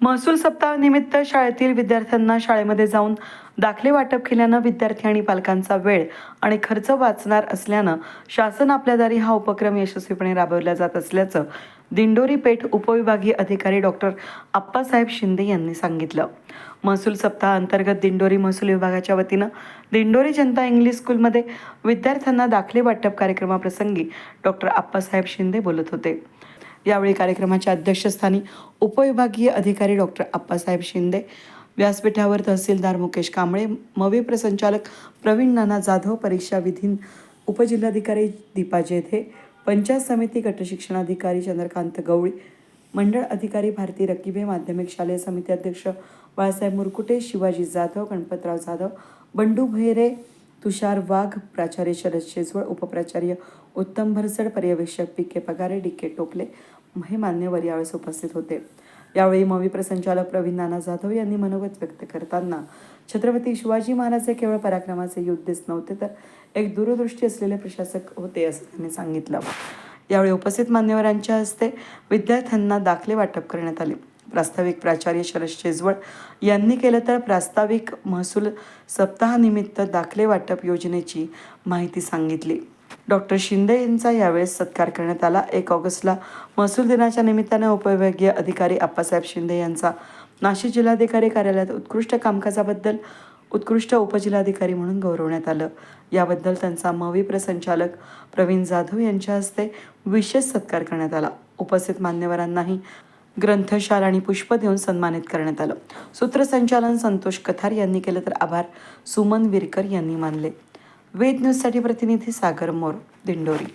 महसूल सप्ताहानिमित्त शाळेतील विद्यार्थ्यांना शाळेमध्ये जाऊन दाखले वाटप केल्यानं विद्यार्थी आणि पालकांचा वेळ आणि खर्च वाचणार असल्यानं शासन आपल्या दारी हा उपक्रम यशस्वीपणे राबवला जात असल्याचं दिंडोरी पेठ उपविभागीय अधिकारी डॉक्टर आप्पासाहेब शिंदे यांनी सांगितलं. महसूल सप्ताह अंतर्गत दिंडोरी महसूल विभागाच्या वतीनं दिंडोरी जनता इंग्लिश स्कूलमध्ये विद्यार्थ्यांना दाखले वाटप कार्यक्रमाप्रसंगी डॉक्टर आप्पासाहेब शिंदे बोलत होते. यावेळी कार्यक्रमाच्या अध्यक्षस्थानी उपविभागीय अधिकारी डॉक्टर आप्पासाहेब शिंदे व्यासपीठावर तहसीलदार मुकेश कांबळे मवे प्रसंचालक प्रवीण नाना जाधव परीक्षा विधीन उपजिल्हाधिकारी दीपा जेधे पंचायत समिती गटशिक्षणाधिकारी चंद्रकांत गवळी मंडळ अधिकारी भारती रकिबे माध्यमिक शालेय समिती अध्यक्ष बाळासाहेब मुरकुटे शिवाजी जाधव गणपतराव जाधव बंडू भैरे तुषार वाघ प्राचार्य शरद शेजवळ उपप्राचार्य उत्तम भरसड पर्यवेक्षक P K Pagare D K Topale हे मान्यवर यावेळेस उपस्थित होते. यावेळी मवी प्रसंचालक प्रवीण नाना जाधव यांनी मनोगत व्यक्त करताना छत्रपती शिवाजी महाराज हे केवळ पराक्रमाचे युद्धच नव्हते तर एक दूरदृष्टी असलेले प्रशासक होते असं त्यांनी सांगितलं. यावेळी उपस्थित मान्यवरांच्या हस्ते विद्यार्थ्यांना दाखले वाटप करण्यात आले. प्रास्ताविक प्राचार्य शरद शेजवळ यांनी केलं तर प्रास्ताविक महसूल सप्ताहानिमित्त दाखले वाटप योजनेची माहिती सांगितली. डॉक्टर शिंदे यांचा यावेळेस सत्कार करण्यात आला. एक ऑगस्टला महसूल दिनाच्या निमित्ताने उपविभागीय अधिकारी आप्पासाहेब शिंदे यांचा नाशिक जिल्हाधिकारी कार्यालयात उत्कृष्ट कामकाजाबद्दल उत्कृष्ट उपजिल्हाधिकारी म्हणून गौरवण्यात आलं. याबद्दल त्यांचा मवी प्रसंचालक प्रवीण जाधव यांच्या हस्ते विशेष सत्कार करण्यात आला. उपस्थित मान्यवरांनाही ग्रंथशाल आणि पुष्प देऊन सन्मानित करण्यात आलं. सूत्रसंचालन संतोष कथार यांनी केलं तर आभार सुमन विरकर यांनी मानले. वेद न्यूजसाठी प्रतिनिधी सागर मोर दिंडोरी.